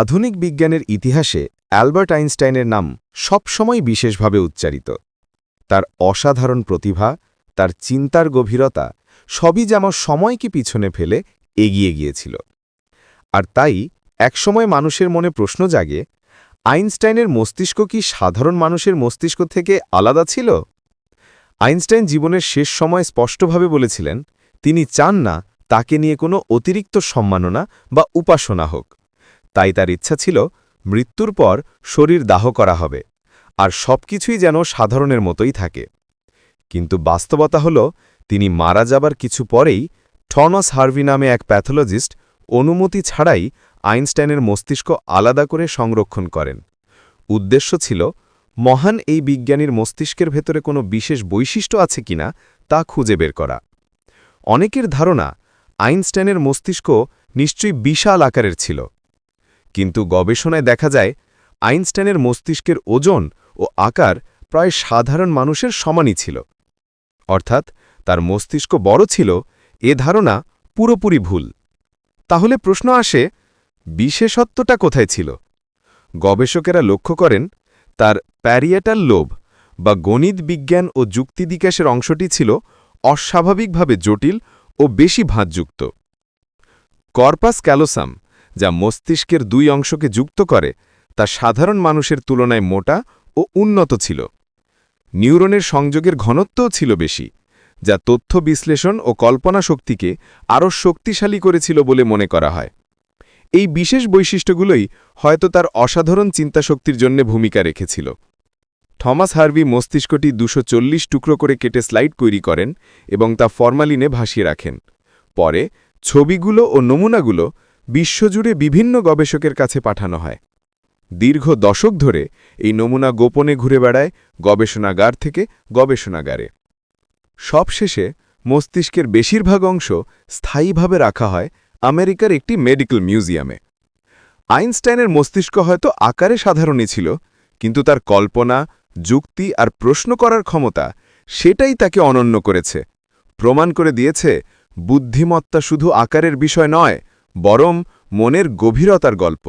আধুনিক বিজ্ঞানের ইতিহাসে অ্যালবার্ট আইনস্টাইনের নাম সবসময় বিশেষভাবে উচ্চারিত। তার অসাধারণ প্রতিভা, তার চিন্তার গভীরতা সবই যেন সময়কে পিছনে ফেলে এগিয়ে গিয়েছিল। আর তাই একসময় মানুষের মনে প্রশ্ন জাগে, আইনস্টাইনের মস্তিষ্ক কি সাধারণ মানুষের মস্তিষ্ক থেকে আলাদা ছিল? আইনস্টাইন জীবনের শেষ সময় স্পষ্টভাবে বলেছিলেন, তিনি চান না তাকে নিয়ে কোনো অতিরিক্ত সম্মাননা বা উপাসনা হোক। তাই তার ইচ্ছা ছিল মৃত্যুর পর শরীর দাহ করা হবে, আর সবকিছুই যেন সাধারণের মতোই থাকে। কিন্তু বাস্তবতা হল, তিনি মারা যাবার কিছু পরেই টনস হার্ভি নামে এক প্যাথোলজিস্ট অনুমতি ছাড়াই আইনস্টাইনের মস্তিষ্ক আলাদা করে সংরক্ষণ করেন। উদ্দেশ্য ছিল, মহান এই বিজ্ঞানীর মস্তিষ্কের ভেতরে কোনো বিশেষ বৈশিষ্ট্য আছে কিনা তা খুঁজে বের করা। অনেকের ধারণা, আইনস্টাইনের মস্তিষ্ক নিশ্চয়ই বিশাল আকারের ছিল। কিন্তু গবেষণায় দেখা যায়, আইনস্টাইনের মস্তিষ্কের ওজন ও আকার প্রায় সাধারণ মানুষের সমানই ছিল। অর্থাৎ তার মস্তিষ্ক বড় ছিল, এ ধারণা পুরোপুরি ভুল। তাহলে প্রশ্ন আসে, বিশেষত্বটা কোথায় ছিল? গবেষকেরা লক্ষ্য করেন, তার প্যারিয়েটাল লোভ বা গণিত বিজ্ঞান ও যুক্তিবিকাশের অংশটি ছিল অস্বাভাবিকভাবে জটিল ও বেশি ভাঁজযুক্ত। কর্পাস ক্যালোসাম যা মস্তিষ্কের দুই অংশকে যুক্ত করে, তা সাধারণ মানুষের তুলনায় মোটা ও উন্নত ছিল। নিউরনের সংযোগের ঘনত্বও ছিল বেশি, যা তথ্য বিশ্লেষণ ও কল্পনা শক্তিকে আরও শক্তিশালী করেছিল বলে মনে করা হয়। এই বিশেষ বৈশিষ্ট্যগুলোই হয়তো তার অসাধারণ চিন্তাশক্তির জন্য ভূমিকা রেখেছিল। থমাস হার্ভি মস্তিষ্কটি দুশো টুকরো করে কেটে স্লাইড তৈরি করেন এবং তা ফরমালিনে ভাসিয়ে রাখেন। পরে ছবিগুলো ও নমুনাগুলো বিশ্বজুড়ে বিভিন্ন গবেষকের কাছে পাঠানো হয়। দীর্ঘ দশক ধরে এই নমুনা গোপনে ঘুরে বেড়ায় গবেষণাগার থেকে গবেষণাগারে। সবশেষে মস্তিষ্কের বেশিরভাগ অংশ স্থায়ীভাবে রাখা হয় আমেরিকার একটি মেডিকেল মিউজিয়ামে। আইনস্টাইনের মস্তিষ্ক হয়তো আকারে সাধারণই ছিল, কিন্তু তার কল্পনা, যুক্তি আর প্রশ্ন করার ক্ষমতা সেটাই তাকে অনন্য করেছে। প্রমাণ করে দিয়েছে, বুদ্ধিমত্তা শুধু আকারের বিষয় নয় বরং মনের গভীরতার গল্প।